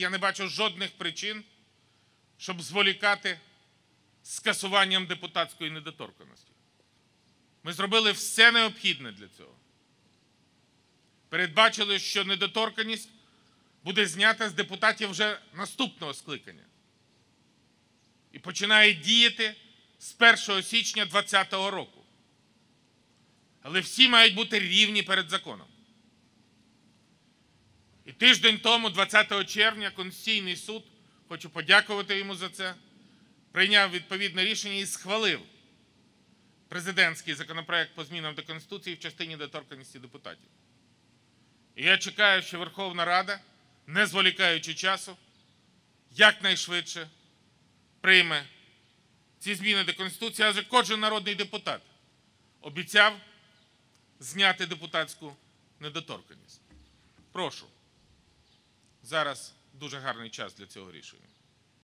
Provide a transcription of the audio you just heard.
Я не бачу жодних причин, щоб зволікати скасуванням депутатської недоторканності. Ми зробили все необхідне для цього. Передбачили, що недоторканність буде знята з депутатів вже наступного скликання і починає діяти з 1 січня 2020 року. Але всі мають бути рівні перед законом. І тиждень тому, 20 червня, Конституційний суд, хочу подякувати йому за це, прийняв відповідне рішення і схвалив президентський законопроект по змінам до Конституції в частині доторканності депутатів. І я чекаю, що Верховна Рада, не зволікаючи часу, якнайшвидше прийме ці зміни до Конституції, адже кожен народний депутат обіцяв зняти депутатську недоторканність. Прошу. Зараз дуже гарний час для цього рішення.